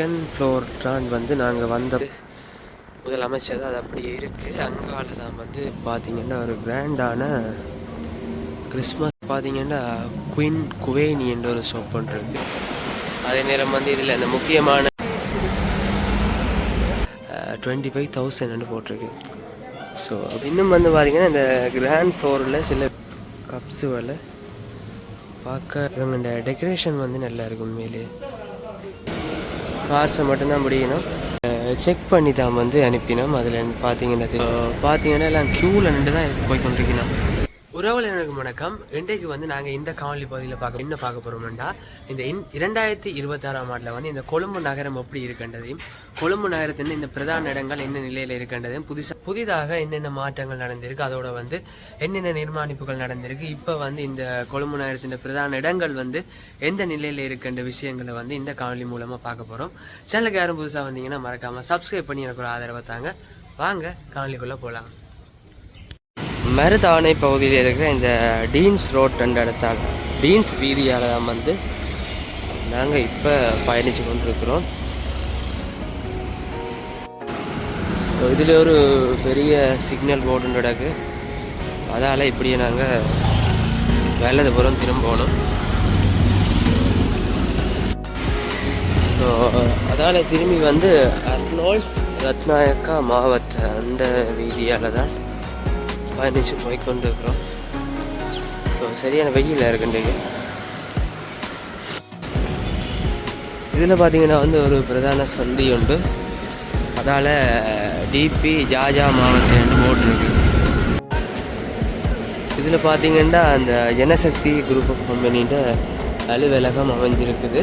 Second floor தான் வந்து நாங்கள் வந்த முதல் அமைச்சது அது அப்படியே இருக்குது அங்கால தான் வந்து பார்த்தீங்கன்னா ஒரு கிராண்டான கிறிஸ்மஸ் பார்த்தீங்கன்னா குயின் குவேனி என்ற ஒரு ஷாப் ஒன்று இருக்கு. அதே நேரம் வந்து இதில் இந்த முக்கியமான டுவெண்ட்டி ஃபைவ் தௌசண்ட்னு போட்டிருக்கு. ஸோ இன்னும் வந்து பார்த்தீங்கன்னா இந்த கிராண்ட் ஃப்ளோரில் சில கப்ஸு வேலை பார்க்க இவங்க டெக்கரேஷன் வந்து நல்லா இருக்கு உண்மையிலே. கார்ஸை மட்டும்தான் முடியணும். செக் பண்ணி தான் வந்து அனுப்பினோம். அதில் பார்த்தீங்கன்னா பார்த்தீங்கன்னா எல்லாம் க்யூவில் நின்று தான் இது போய் கொண்டிருக்கணும் உறவுகளுக்கு வணக்கம். இன்றைக்கு வந்து நாங்கள் இந்த காணொலி பகுதியில் பார்க்க என்ன பார்க்க போகிறோம்னா இந்த இன் இரண்டாயிரத்தி இருபத்தாறாம் ஆண்டில் வந்து இந்த கொழும்பு நகரம் எப்படி இருக்கின்றதையும் கொழும்பு நகரத்தின் இந்த பிரதான இடங்கள் என்ன நிலையில் இருக்கின்றதையும் புதுசாக புதிதாக என்னென்ன மாற்றங்கள் நடந்திருக்கு அதோட வந்து என்னென்ன நிர்மாணிப்புகள் நடந்திருக்கு இப்போ வந்து இந்த கொழும்பு நகரத்தின் பிரதான இடங்கள் வந்து எந்த நிலையில் இருக்கின்ற விஷயங்களை வந்து இந்த காணொலி மூலமாக பார்க்க போகிறோம் சேனலுக்கு யாரும் புதுசாக வந்தீங்கன்னா மறக்காமல் சப்ஸ்கிரைப் பண்ணி எனக்கு ஒரு ஆதரவை தாங்க. வாங்க காணொலிக்குள்ளே போகலாம் மருதானை பகுதியில் இருக்கிற இந்த டீன்ஸ் ரோட் என்ற இடத்தால் டீன்ஸ் வீதியால் தான் வந்து நாங்கள் இப்போ பயணித்து கொண்டிருக்கிறோம். ஸோ இதில் ஒரு பெரிய சிக்னல் போர்டு நடக்கு. அதால் இப்படியே நாங்கள் வேலதபுரம் திரும்பணும் ஸோ அதால் திரும்பி வந்து அர்னோல் ரத்நாயக்கா மாவட்ட அந்த வீதியால் தான் பயணித்து போய் கொண்டு இருக்கிறோம் ஸோ சரியான வெயில் இருக்குன்றைக்கு இதில் பார்த்தீங்கன்னா வந்து ஒரு பிரதான சந்தி உண்டு. அதால் டிபி ஜாஜா மாவட்டம்னு போட்டிருக்கு இதில் பார்த்தீங்கன்னா அந்த ஜனசக்தி குரூப் ஆஃப் கம்பெனின்ற அலுவலகம் அமைஞ்சிருக்குது.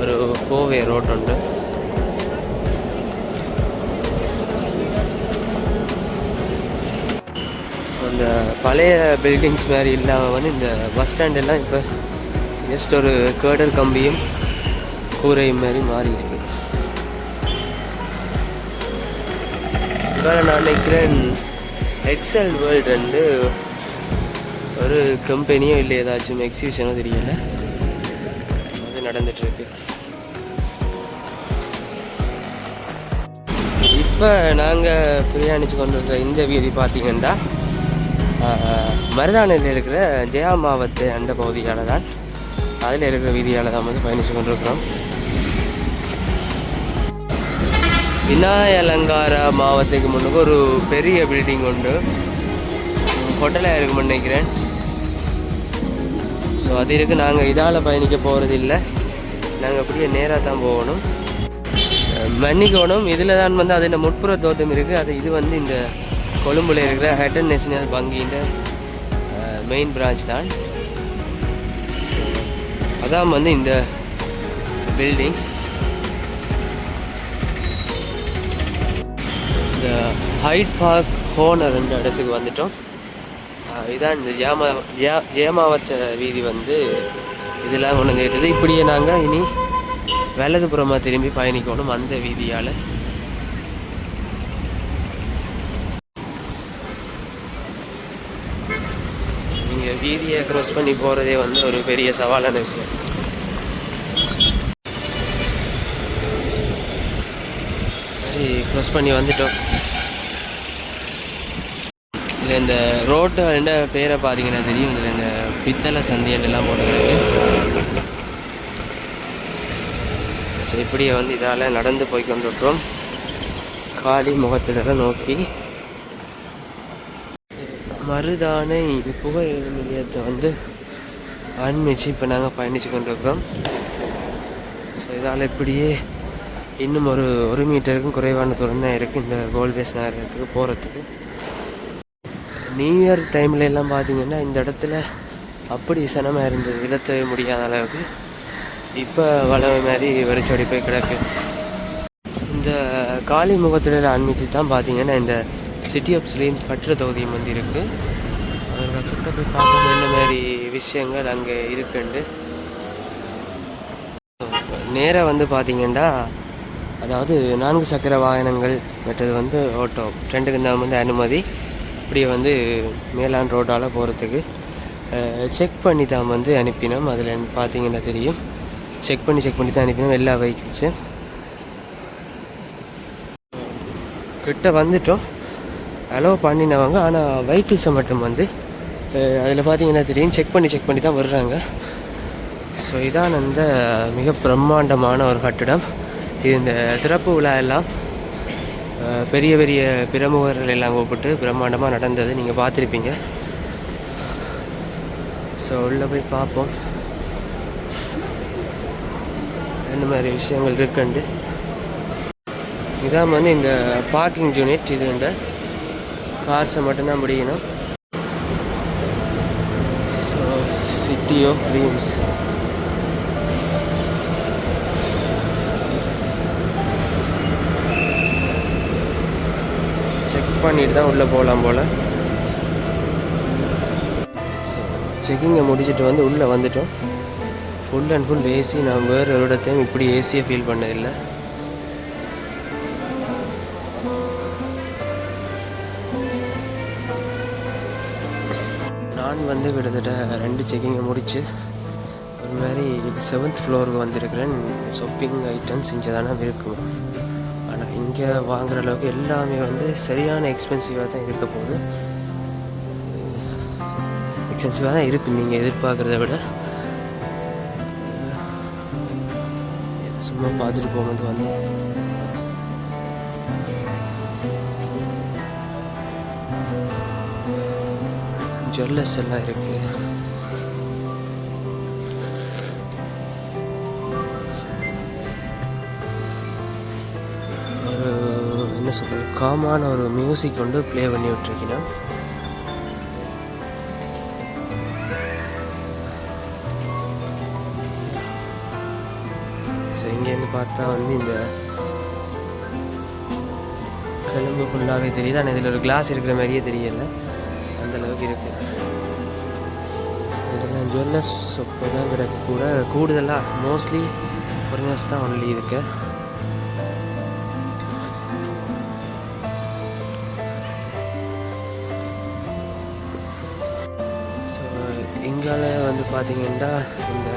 ஒரு கோவே ரோட் உண்டு. இந்த பழைய பில்டிங்ஸ் மாதிரி இல்லாமல் வந்து இந்த பஸ் ஸ்டாண்டெல்லாம் இப்போ ஜஸ்ட் ஒரு கேடர் கம்பியும் கூரையும் மாதிரி மாறி இருக்கு. இதில் நான் நினைக்கிறேன் எக்ஸல் வேர்ல்டு வந்து ஒரு கம்பெனியோ இல்லை ஏதாச்சும் எக்ஸிபிஷனோ தெரியல. அது நடந்துட்டுருக்கு இப்போ நாங்கள் பிரயாணித்து கொண்டு இருக்கிற இந்த வீதி பார்த்தீங்கன்னா மருதானையில் இருக்கிற ஜெயா மாவத்து அந்த பகுதியால் தான். அதில் இருக்கிற வீதியால் தான் வந்து பயணித்து கொண்டிருக்கிறோம். விநாய அலங்கார முன்னுக்கு ஒரு பெரிய பில்டிங் உண்டு. ஹோட்டலாக இருக்கும்னு நினைக்கிறேன். ஸோ அது இருக்குது நாங்கள் இதால் பயணிக்க போகிறது இல்லை நாங்கள் அப்படியே நேராக தான் போகணும். மன்னிக்கணும். இதில் தான் வந்து அதில் முட்புற தோட்டம் இருக்குது அது இது வந்து இந்த கொழும்புல இருக்கிற ஹெட்டன் நேஷனல் வங்கியின் மெயின் பிரான்ச் தான். அதான் வந்து இந்த பில்டிங் இந்த ஹைட் பார்க் ஹோனர் என்ற இடத்துக்கு வந்துட்டோம். இதான் இந்த ஜேமா ஜே ஜேமாவத்த வீதி வந்து இதெல்லாம் கொண்டு வந்து இப்படியே நாங்கள் இனி வலதுபுறமாக திரும்பி பயணிக்கணும் அந்த வீதியால் நீங்கள் வீதியை க்ராஸ் பண்ணி போகிறதே வந்து ஒரு பெரிய சவாலான விஷயம். சரி பண்ணி வந்துட்டோம். இதில் இந்த ரோட்டு என்ன பேரை பார்த்தீங்கன்னா தெரியும். இதில் இந்த பித்தளை சந்தியெல்லாம் போட்டுக்கிறது ஸோ இப்படியே வந்து இதால் நடந்து போய் வந்துட்டோம் காலி முகத்திடலை நோக்கி. மருதானை இது புகழ் நிலையத்தை வந்து ஆன்மிச்சு இப்போ நாங்கள் பயணித்து கொண்டிருக்கிறோம். ஸோ இதால் இப்படியே இன்னும் ஒரு ஒரு மீட்டருக்கும் குறைவான தூரம் தான் இருக்குது இந்த கோல்பேஸ் நகரத்துக்கு போகிறதுக்கு நியூ இயர் டைம்ல எல்லாம் பார்த்தீங்கன்னா இந்த இடத்துல அப்படி சனமாக இருந்தது. இடத்தவே முடியாத அளவுக்கு. இப்போ வளவு மாதிரி வெறிச்சோடி போய் கிடக்கு. இந்த காளி முகத்திடல ஆன்மீகத்தை தான் பார்த்தீங்கன்னா இந்த சிட்டி ஆஃப் ஸ்லீம்ஸ் கட்டிட தொகுதியும் வந்து இருக்குது அதோட கிட்ட போய் பார்க்கணும் என்ன மாதிரி விஷயங்கள் அங்கே இருக்குண்டு நேராக வந்து பார்த்தீங்கன்னா அதாவது நான்கு சக்கர வாகனங்கள் மற்றது வந்து ஓட்டோ ரெண்டுக்கு தான் வந்து அனுமதி. இப்படியே வந்து மேலாண் ரோட்டால் போகிறதுக்கு செக் பண்ணி தான் வந்து அனுப்பினோம். அதில் பார்த்தீங்கன்னா தெரியும். செக் பண்ணி செக் பண்ணி தான் அனுப்பினோம். எல்லா வெஹிக்கிள்ஸும் கிட்ட வந்துட்டோம். அலோவ் பண்ணினவங்க ஆனால் வெஹிக்கிள்ஸை மட்டும் வந்து அதில் பார்த்தீங்கன்னா தெரியும் செக் பண்ணி செக் பண்ணி தான் வர்றாங்க. ஸோ இதான் அந்த மிக பிரம்மாண்டமான ஒரு கட்டிடம். இது இந்த திறப்பு விழா எல்லாம் பெரிய பெரிய பிரமுகர்கள் எல்லாம் கூப்பிட்டு பிரம்மாண்டமாக நடந்தது நீங்கள் பார்த்துருப்பீங்க. ஸோ உள்ளே போய் பார்ப்போம். இந்த மாதிரி விஷயங்கள் இருக்குண்டு இதான் வந்து இந்த பார்க்கிங் யூனிட் இது இந்த கார்ஸை மட்டும்தான் முடியணும். So city of dreams check பண்ணிட்டு தான் உள்ளே போகலாம் போல். ஸோ செக்கிங்கை முடிச்சுட்டு வந்து உள்ளே வந்துட்டோம். ஃபுல் அண்ட் ஃபுல் ஏசி நான் வேறு ஒரு இடத்தையும் இப்படி ஏசியை ஃபீல் பண்ணதில்லை. வந்து கிட்டத்தட்ட ரெண்டு செக்கிங்கை முடித்து ஒரு மாதிரி செவன்த் ஃப்ளோருக்கு வந்திருக்கிறேன். ஷாப்பிங் ஐட்டம்ஸ் இங்கே தானே இருக்கும் ஆனால் இங்கே வாங்குற அளவுக்கு எல்லாமே வந்து சரியான எக்ஸ்பென்சிவாக தான் இருக்க போகுது. எக்ஸ்பென்சிவாக தான் இருக்குது நீங்கள் எதிர்பார்க்குறத விட. சும்மா பார்த்துட்டு போகணுன்ட்டு வந்து ஜுவல்லர்ஸ் எல்லாம் இருக்கு. ஒரு என்ன சொல்றது காமான ஒரு மியூசிக் கொண்டு ப்ளே பண்ணி விட்டுருக்கீங்கன்னா ஸோ இங்கேருந்து பார்த்தா வந்து இந்த கிளம்பு ஃபுல்லாகவே தெரியுது? ஆனால் இதில் ஒரு கிளாஸ் இருக்கிற மாதிரியே தெரியலை. அந்தளவுக்கு இருக்குது ஜுவல்லர்ஸ் இப்போ தான் கிடக்கு. கூட கூடுதலாக மோஸ்ட்லி ஃபாரினர்ஸ் தான் ஒன்லி இருக்கு. ஸோ இங்கால வந்து பார்த்தீங்கன்னா இந்த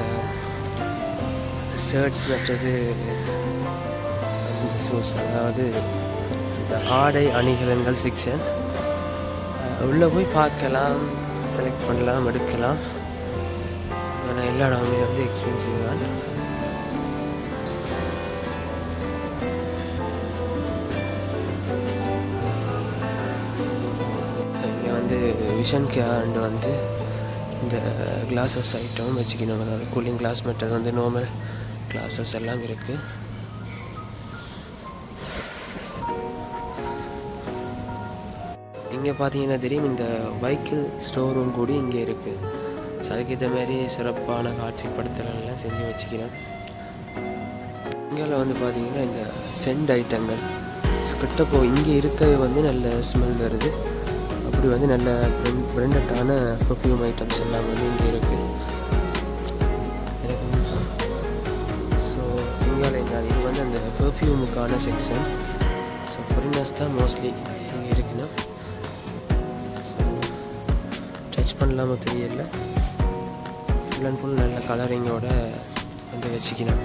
ஷர்ட்ஸ் மற்றது ஷூஸ் அதாவது இந்த ஆடை அணிகலன்கள் செக்ஷன் உள்ளே போய் பார்க்கலாம் செலக்ட் பண்ணலாம் எடுக்கலாம். ஆனால் எல்லா இடமே வந்து எக்ஸ்பென்சிவ் தான். இங்கே வந்து விஷன் கேண்டு வந்து இந்த கிளாஸஸ் ஐட்டம் வச்சுக்கணும். அதாவது கூலிங் கிளாஸ் மற்றது வந்து நார்மல் கிளாஸஸ் எல்லாம் இருக்குது இங்கே பார்த்தீங்கன்னா தெரியும் இந்த வைக்கிள் ஸ்டோர் ரூம் கூட இங்கே இருக்குது ஸோ அதுக்கேற்ற மாதிரி சிறப்பான காட்சிப்படுத்தலாம் செஞ்சு வச்சுக்கிறேன். இங்கே வந்து பார்த்தீங்கன்னா இந்த சென்ட் ஐட்டங்கள். ஸோ கிட்ட போ இங்கே இருக்க வந்து நல்ல ஸ்மெல் வருது. அப்படி வந்து நல்ல பிராண்டட்டான பர்ஃப்யூம் ஐட்டம்ஸ் எல்லாம் வந்து இங்கே இருக்குது ஸோ இங்கே என்ன இது வந்து அந்த பர்ஃப்யூமுக்கான செக்ஷன் ஸோ ஃபாரினர்ஸ் தான் மோஸ்ட்லி இங்கே இருக்குன்னா. பண்ணலாமோ தெரியல. ஃபுல் அண்ட் ஃபுல் நல்ல கலரிங்கோட வந்து வச்சுக்கலாம்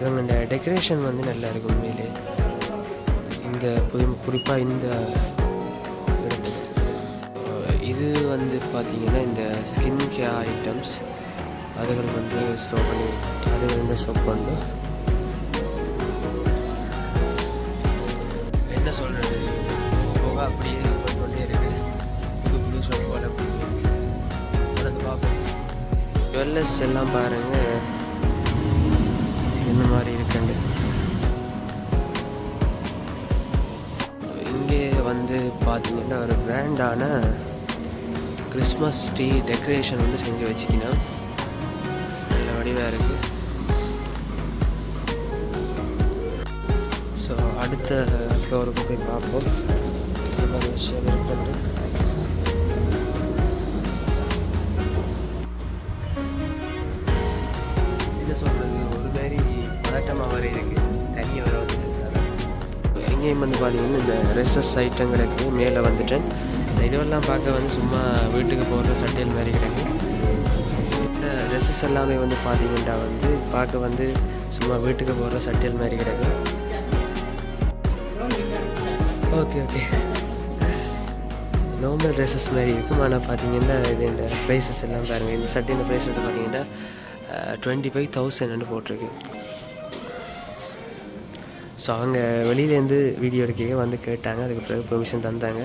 இவங்க இந்த டெக்கரேஷன் வந்து நல்லா இருக்கும் உண்மையிலே. இந்த புது குறிப்பாக இந்த இது வந்து பார்த்தீங்கன்னா இந்த ஸ்கின் கேர் ஐட்டம்ஸ் அதுகள் வந்து ஸ்டோர் பண்ணி அதுகள் வந்து ஸ்டோர் பண்ணும் என்ன சொல்கிறது போக அப்படியே போய்க்கொண்டே இருக்கு. புது புது ஷோப் தொடர்ந்து பார்ப்போம். ஜுவல்லர்ஸ் எல்லாம் பாருங்கள் என்ன மாதிரி இருக்குண்டு இங்கே வந்து பார்த்தீங்கன்னா ஒரு பிராண்டான கிறிஸ்மஸ் ட்ரீ டெக்கரேஷன் வந்து செஞ்சு வச்சுக்கணும். அடுத்த ஃப்ளோருக்கு போய் பார்ப்போம். மாதிரி விஷயம் இருக்குது என்ன சொல்கிறது ஒரு மாதிரி பதட்டமாக வர இருக்கு தனியாக வர வந்து எங்கேயும் வந்து பார்த்தீங்கன்னா இந்த ரெசஸ் ஐட்டங்களுக்கு மேலே வந்துட்டேன். இதுவெல்லாம் பார்க்க வந்து சும்மா வீட்டுக்கு போடுற சட்டையில் மாதிரி கிடக்கு. ட்ரெஸ்ஸஸ் எல்லாமே வந்து பார்த்தீங்கன்னா வந்து பார்க்க வந்து சும்மா வீட்டுக்கு போடுற சட்டையில் மாதிரி கிடக்கு. ஓகே ஓகே நார்மல் ட்ரெஸ்ஸஸ் மாதிரி இருக்கும். ஆனால் பார்த்தீங்கன்னா இது இந்த ப்ரைஸஸ் எல்லாம் பாருங்கள் இந்த சட்டையின் ப்ரைஸஸ் பார்த்தீங்கன்னா டுவெண்ட்டி ஃபைவ் தௌசண்ட்னு போட்டிருக்கு. ஸோ அவங்க வெளியிலேருந்து வீடியோ எடுக்க வந்து கேட்டாங்க. அதுக்கு பிறகு பெர்மிஷன் தந்தாங்க.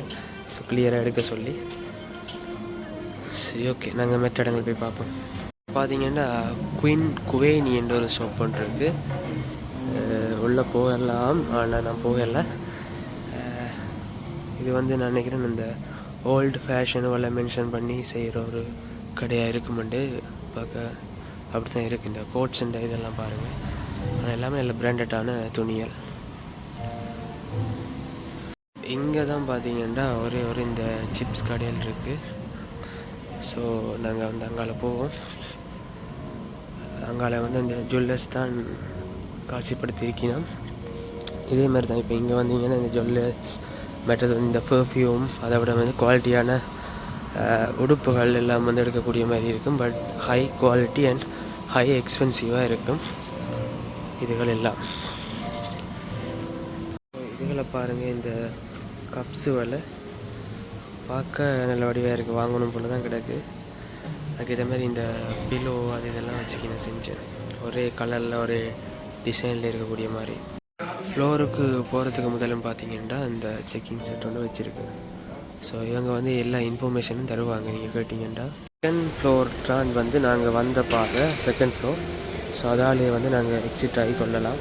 ஸோ கிளியராக எடுக்க சொல்லி. சரி ஓகே நாங்கள் மற்ற இடங்கள் போய் பார்ப்போம். பார்த்தீங்கன்னா குயின் குவேனி என்ற ஒரு ஷாப் ஒன்று இருக்குது உள்ளே போகலாம். ஆனால் நான் போகலை. இது வந்து நான் நினைக்கிறேன் இந்த ஓல்டு ஃபேஷன் எல்லாம் மென்ஷன் பண்ணி செய்கிற ஒரு கடையாக இருக்குமெண்டு பார்க்க அப்படி தான் இருக்குது இந்த கோட்ஸ் அண்ட் இதெல்லாம் பாருங்கள் ஆனால் எல்லாமே நல்ல பிராண்டடான துணிகள். இங்கே தான் பார்த்தீங்கன்னா ஒரே ஒரு இந்த சிப்ஸ் கடையில் இருக்குது ஸோ நாங்கள் வந்து அங்கால போவோம். அங்கால வந்து இந்த ஜுவல்லர்ஸ் தான் காட்சிப்படுத்தியிருக்கிறோம். இதே மாதிரி தான் இப்போ இங்கே வந்தீங்கன்னா இந்த ஜுவல்லர்ஸ் மற்றது இந்த பெர்ஃப்யூம் அதை விட வந்து குவாலிட்டியான உடுப்புகள் எல்லாம் வந்து எடுக்கக்கூடிய மாதிரி இருக்கும். But high quality and high எக்ஸ்பென்சிவாக இருக்கும். இதுகள் எல்லாம். இதுகளை பாருங்கள் இந்த கப்ஸு வலை. பார்க்க நல்ல வடிவாக இருக்குது வாங்கணும் போல தான் கிடக்கு. அதுக்கு இதே மாதிரி இந்த பிலோ அது இதெல்லாம் வச்சுக்கின செஞ்சேன். ஒரே கலரில் ஒரே டிசைனில் இருக்கக்கூடிய மாதிரி. ஃப்ளோருக்கு போகிறதுக்கு முதலும் பார்த்தீங்கன்னா அந்த செக்கிங் செட் ஒன்று வச்சுருக்கு ஸோ இவங்க வந்து எல்லா இன்ஃபர்மேஷனும் தருவாங்க நீங்கள் கேட்டிங்கன்னா. செகண்ட் ஃப்ளோர் தான் வந்து நாங்கள் வந்த பாதை செகண்ட் ஃப்ளோர் ஸோ அதாலே வந்து நாங்கள் எக்ஸிட் ஆகி கொள்ளலாம்.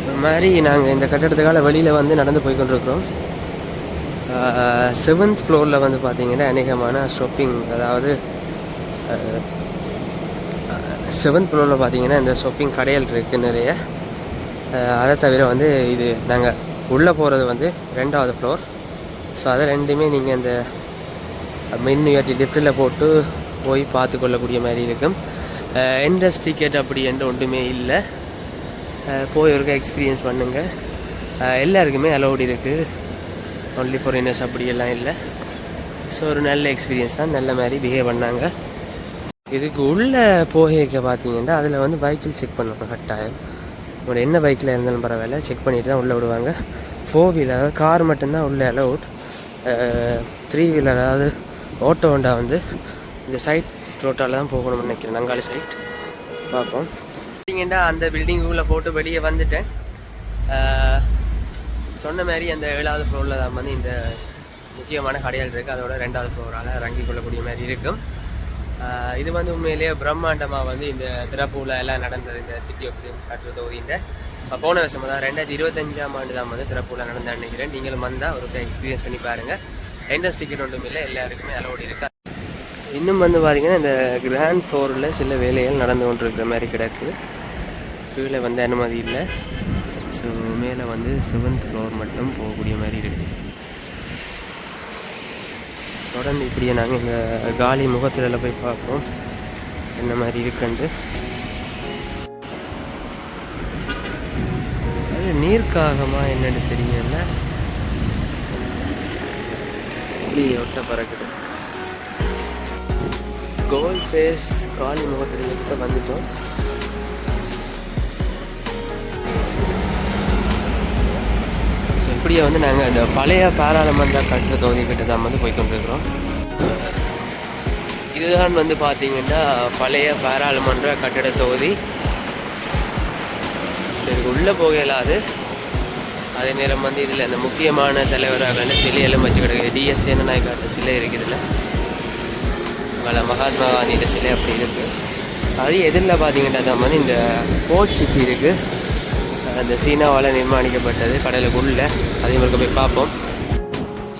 இந்த மாதிரி நாங்கள் இந்த கட்டடத்துக்கால வெளியில் வந்து நடந்து போய் கொண்டிருக்கிறோம். செவன்த் ஃப்ளோரில் வந்து பார்த்தீங்கன்னா அநேகமான ஷாப்பிங் அதாவது செவன்த் ஃப்ளோரில் பார்த்தீங்கன்னா இந்த ஷாப்பிங் கடைகள் இருக்குது நிறைய. அதை தவிர வந்து இது நாங்கள் உள்ளே போகிறது வந்து ரெண்டாவது ஃப்ளோர் ஸோ அதை ரெண்டுமே நீங்கள் இந்த மின் உயர்த்தி லிஃப்ட்டில் போட்டு போய் பார்த்து கொள்ளக்கூடிய மாதிரி இருக்கும். என்ட்ரன்ஸ் டிக்கெட் அப்படி என்ற ஒன்றுமே இல்லை. போய் இருக்க எக்ஸ்பீரியன்ஸ் பண்ணுங்கள் எல்லாருக்குமே அலௌட் இருக்குது ஒன்லி ஃபாரினர்ஸ் அப்படியெல்லாம் இல்லை. ஸோ ஒரு நல்ல எக்ஸ்பீரியன்ஸ் தான். நல்ல மாதிரி பிஹேவ் பண்ணாங்க. இதுக்கு உள்ளே போக பார்த்தீங்கன்னா அதில் வந்து பைக்கில் செக் பண்ணணும் கட்டாயம். ஒரு என்ன பைக்கில் இருந்தாலும் பரவாயில்ல செக் பண்ணிட்டு தான் உள்ளே விடுவாங்க. ஃபோர் வீலர் அதாவது கார் மட்டும்தான் உள்ளே அலவுட் த்ரீ வீலர் அதாவது ஓட்டோ ஹோண்டா வந்து இந்த சைட் ரோட்டால் தான் போகணும்னு நினைக்கிறேன் நங்காளி சைட் பார்ப்போம். பார்த்தீங்கன்னா அந்த பில்டிங்குள்ளே போட்டு வெளியே வந்துட்டேன். சொன்ன மாதிரி அந்த ஏழாவது ஃப்ளோரில் தான் வந்து இந்த முக்கியமான கடைகள் இருக்குது அதோட ரெண்டாவது ஃப்ளோரால் இறங்கி கொள்ளக்கூடிய மாதிரி இருக்கும். இது வந்து உண்மையிலேயே பிரம்மாண்டமாக வந்து இந்த திறப்பூவில் எல்லாம் நடந்தது. இந்த சிட்டி ஆஃப் கட்டுற தொகுதியில். இப்போ போன வருஷம் தான் ரெண்டாயிரத்தி இருபத்தஞ்சாம் ஆண்டு தான் வந்து திறப்பூவில் நடந்த நினைக்கிறேன் நீங்களும் வந்தால் ஒரு எக்ஸ்பீரியன்ஸ் பண்ணி பாருங்கள் எந்த டிக்கெட் ஒன்றும் இல்லை எல்லாருக்குமே அலோடு இருக்கா? இன்னும் வந்து பார்த்தீங்கன்னா இந்த கிராண்ட் ஃப்ளோரில் சில வேலைகள் நடந்து கொண்டிருக்கிற மாதிரி கிடக்கு. கீழே வந்து அனுமதி இல்லை. ஸோ மேலே வந்து செவன்த் ஃப்ளோர் மட்டும் போகக்கூடிய மாதிரி இருக்குது தொடர்ந்து இப்படியே நாங்கள் இந்த காலி முகத்துல போய் பார்ப்போம். என்ன மாதிரி இருக்குன்ட்டு. அது நீர்க்காகமா என்னன்னு தெரியல. இப்படி ஒட்ட பறக்குது. கோல் ஃபேஸ் காலி முகத்துல கிட்ட வந்துட்டோம். இப்படியே வந்து நாங்கள் இந்த பழைய பாராளுமன்ற கட்டிட தொகுதி கிட்ட தான் வந்து போய் கொண்டிருக்கிறோம். இதுதான் வந்து பார்த்தீங்கன்னா பழைய பாராளுமன்ற கட்டிட தொகுதி. சரி உள்ளே போக இயலாது அதே நேரம் வந்து இதில் இந்த முக்கியமான தலைவராக சிலையெல்லாம் வச்சு கிடக்குது. டிஎஸ் சேனநாயக்காட்ட சிலை இருக்குதுல்ல அங்கே மகாத்மா காந்தியோட சிலை அப்படி இருக்குது அது எதிரில் பார்த்தீங்கன்னா தான் வந்து இந்த போர்ட் சிட்டி இருக்குது அந்த சீனாவால் நிர்மாணிக்கப்பட்டது கடலுக்குள்ள. அதையும் இருக்க போய் பார்ப்போம்.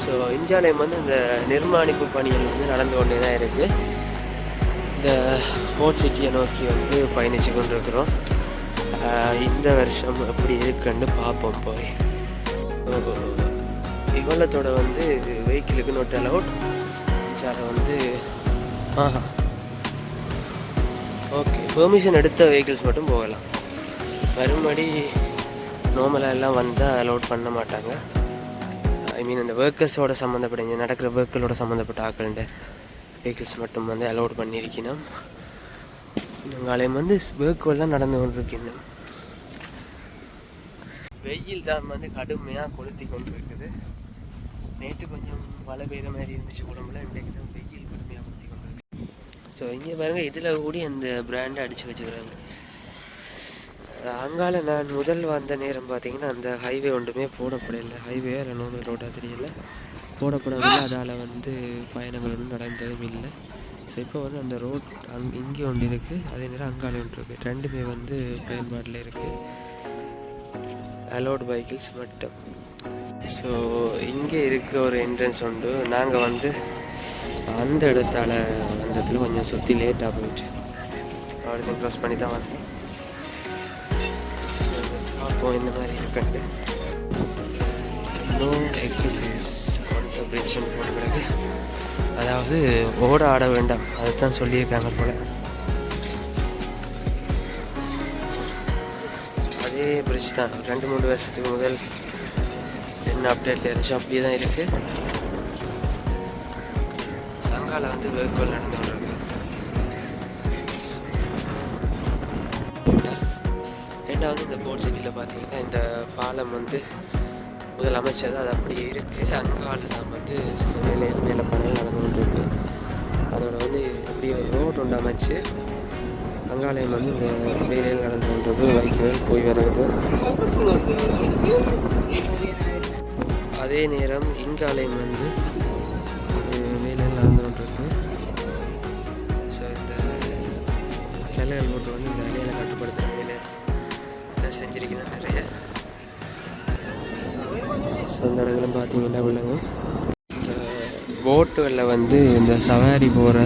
ஸோ இந்தியாவிலையும் வந்து இந்த நிர்மாணிப்பு பணிகள் வந்து நடந்து கொண்டே தான் இருக்குது இந்த போர்ட் சிட்டியை நோக்கி வந்து பயணித்து கொண்டிருக்கிறோம். இந்த வருஷம் எப்படி இருக்குன்னு பார்ப்போம் போய். இவ்வளத்தோட வந்து வெஹிக்கிளுக்கு நோட் அலவுட் அதில் வந்து ஆஹா. ஓகே பெர்மிஷன் எடுத்த வெஹிக்கிள்ஸ் மட்டும் போகலாம். மறுபடி நார்மலாக எல்லாம் வந்தால் அலோட் பண்ண மாட்டாங்க. ஐ மீன் அந்த ஒர்க்கர்ஸோட சம்மந்தப்பட்ட இங்கே நடக்கிற ஒர்க்கரோட சம்மந்தப்பட்ட ஆக்கள்கிட்ட வெஹிக்கிள்ஸ் மட்டும் வந்து அலோட் பண்ணியிருக்கணும். நாளையும் வந்து ஒர்க்கெல்லாம் நடந்து கொண்டிருக்கணும். வெயில் தான் வந்து கடுமையாக கொளுத்தி கொண்டு இருக்குது நேற்று கொஞ்சம் மழை பெய்கிற மாதிரி இருந்துச்சு உடம்புல இன்றைக்கு தான் வெயில் கடுமையாக கொளுத்தி கொண்டு ஸோ இங்கே பாருங்கள் இதில் கூடி அந்த பிராண்டை அடித்து வச்சுக்கிறாங்க. அங்கால நான் முதல் வந்த நேரம் பார்த்தீங்கன்னா அந்த ஹைவே ஒன்றுமே போடப்படலை. ஹைவே இல்லை நார்மல் ரோட்டாக தெரியல. போடப்படவில்லை. அதால் வந்து பயணங்கள் ஒன்றும் நடந்ததும் இல்லை. ஸோ இப்போ வந்து அந்த ரோட் அங் இங்கே ஒன்று இருக்குது அதே நேரம் அங்காலே ஒன்று இருக்குது ரெண்டுமே வந்து பயன்பாட்டில் இருக்குது அலோட் பைக்கிள்ஸ் மட்டும். ஸோ இங்கே இருக்க ஒரு என்ட்ரன்ஸ் உண்டு. நாங்கள் வந்து அந்த இடத்தால வந்ததில் கொஞ்சம் சுற்றி லேட்டாக போயிட்டு அவருக்கு க்ளோஸ் பண்ணி தான் வந்தோம். இருக்கும் இந்த மாதிரி இருக்குண்டு நோ எக்ஸசைஸ் அடுத்த பிரிட்ஜ் போடக்கூடாது அதாவது ஓட ஆட வேண்டாம். அதுதான் சொல்லியிருக்காங்க போல. அதே பிரிட்ஜ் தான். ரெண்டு மூணு வருஷத்துக்கு முதல் என்ன அப்டேட்டில் இருந்துச்சோ அப்படியே தான் இருக்குது சங்கால வந்து வேர்க்கோல் நடந்து ரெண்டாவது இந்த போர்ட் பார்த்தீங்கன்னா இந்த பாலம் வந்து முதல் அது அப்படியே இருக்குது அங்கால தான் வந்து சில வேலைகள் மேலே பணிகள் நடந்து கொண்டிருக்கு. அதோட வந்து அப்படியே ஒரு ரோட் ஒன்று அமைச்சு அங்காலயம் வந்து இந்த வேலைகள் நடந்து கொண்டிருக்கு. வைக்கல் போய் வர்றது. அதே நேரம் இங்காலயம் வந்து அஹ், வேலைகள் நடந்து கொண்டிருக்கு. ஸோ இந்த கிளைகள் போட்டு வந்து இந்த வேலையில் கட்டுப்படுத்துகிறாங்க செஞ்சிருக்கிறேன் நிறைய. ஸோ இந்த இடங்களும் பார்த்தீங்கன்னா விளங்கும் இந்த போட்டுகளில் வந்து இந்த சவாரி போகிற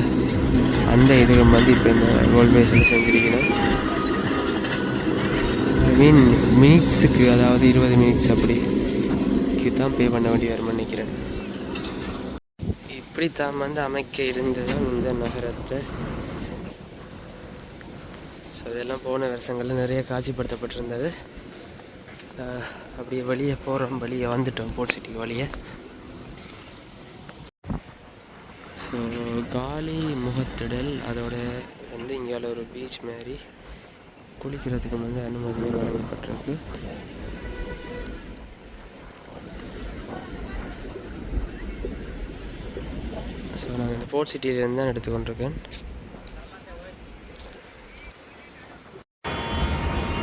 அந்த இதுகள் வந்து இப்போ இந்த கோல்பேஸில் செஞ்சிருக்கிறேன். ஐ மீன் மினிட்ஸுக்கு அதாவது இருபது மினிட்ஸ் அப்படிக்கு தான் பே பண்ண வேண்டி வரும்னு நினைக்கிறேன். இப்படி தான் வந்து அமைக்க இருந்தது இந்த நகரத்தை. ஸோ இதெல்லாம் போன வருஷங்களில் நிறைய காட்சிப்படுத்தப்பட்டிருந்தது. அப்படியே வெளியே போகிறோம் வெளியே வந்துட்டோம் போர்ட் சிட்டிக்கு வழியே ஸோ காலி முகத்திடல் அதோட வந்து இங்கே ஒரு பீச் மாதிரி குளிக்கிறதுக்கு வந்து அனுமதி வழங்கப்பட்டிருக்கு. ஸோ நாங்கள் இந்த போர்ட் சிட்டியிலேருந்து தான் எடுத்துக்கொண்டிருக்கேன்.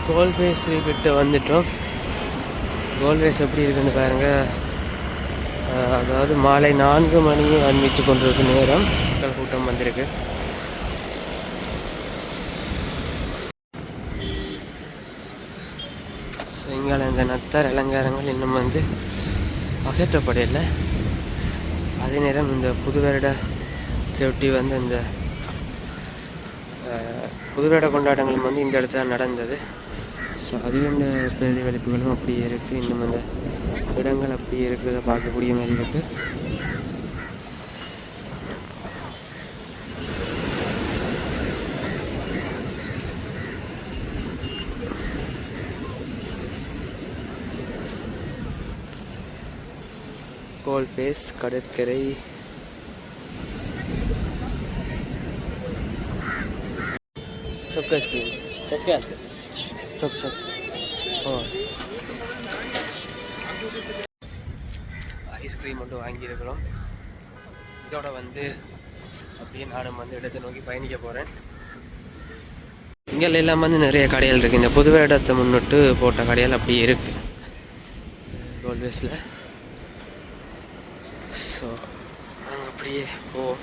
கோல்பேஸ் கிட்ட வந்துட்டோம். கோல்பேஸ் எப்படி இருக்குன்னு பாருங்கள் அதாவது மாலை நான்கு மணியை அனுப்பிச்சு கொண்டிருக்கு நேரம். மக்கள் கூட்டம் வந்திருக்கு. ஸோ இங்கே இந்த நத்தர் அலங்காரங்கள் இன்னும் வந்து அகற்றப்படலை அதே நேரம் இந்த புது வருட ஒட்டி வந்து இந்த புது வருட கொண்டாட்டங்களும் வந்து இந்த இடத்துல நடந்தது. ஸோ அதிலுள்ள பிரதிபலிப்புகளும் அப்படியே இருக்குது இன்னும் அந்த இடங்கள் அப்படியே இருக்கிறத பார்க்கக்கூடிய மாதிரி இருக்குது கோல்பேஸ் கடற்கரை. சொக்கஸ்கிரீன் சொக்கஸ்கிரீன் चौक क्या चौक चौक हाँ ஐஸ்கிரீம் மட்டும் வாங்கியிருக்கிறோம் இதோட வந்து அப்படியே நானும் வந்து இடத்தை நோக்கி பயணிக்க போகிறேன் இங்கே எல்லாம் வந்து நிறைய கடைகள் இருக்குது இந்த புது இடத்தை முன்னிட்டு போட்ட கடைகள் அப்படியே இருக்குது கோல்வேஸில் ஸோ நாங்கள் அப்படியே போவோம்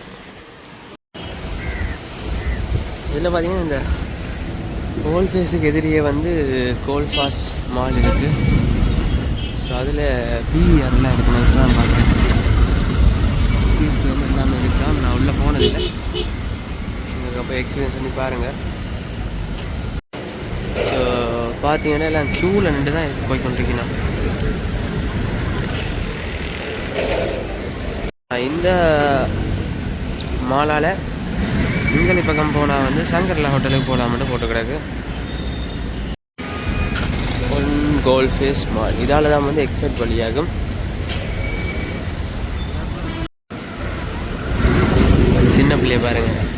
இதில் பார்த்தீங்கன்னா இந்த கோல் ஃபேஸுக்கு எதிரியே வந்து கோல் ஃபாஸ் மால் இருக்குது ஸோ அதில் பி இருக்கு. நான் இப்போ தான் பார்த்தேன். ஃபீஸ் வந்து எல்லாமே இருக்கலாம் நான் உள்ளே போனதில்லை. உங்களுக்கு அப்போ எக்ஸ்பீரியன்ஸ் பண்ணி பாருங்கள் ஸோ பார்த்தீங்கன்னா எல்லாம் க்யூவில் நின்று தான் இது போய் கொண்டிருக்கணும். இந்த மாலால் இங்கனி பக்கம் போனால் வந்து சங்கர்லா ஹோட்டலுக்கு போகலாம் மட்டும் போட்டு கிடக்கு. ஒன் கோல் ஃபேஸ் மால் இதால் தான் வந்து எக்ஸைட் வழியாகும். சின்ன பிள்ளைய பாருங்கள்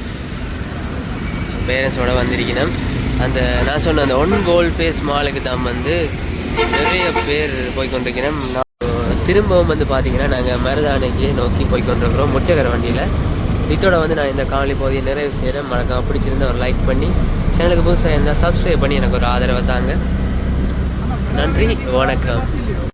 பேரண்ட்ஸோடு வந்திருக்கணும். அந்த நான் சொன்ன அந்த ஒன் கோல் ஃபேஸ் மாலுக்கு தான் வந்து நிறைய பேர் போய்கொண்டிருக்கிறேன் நான் திரும்பவும் வந்து பார்த்தீங்கன்னா நாங்கள் மருதானைக்கு நோக்கி போய்கொண்டிருக்கிறோம். முச்சக்கர வண்டியில். இதோட வந்து நான் இந்த காணொலி பகுதியை நிறைவு செய்கிறேன் மறக்காம பிடிச்சிருந்தா ஒரு லைக் பண்ணி சேனலுக்கு புதுசாக இருந்தால் சப்ஸ்கிரைப் பண்ணி எனக்கு ஒரு ஆதரவை தாங்க. நன்றி வணக்கம்.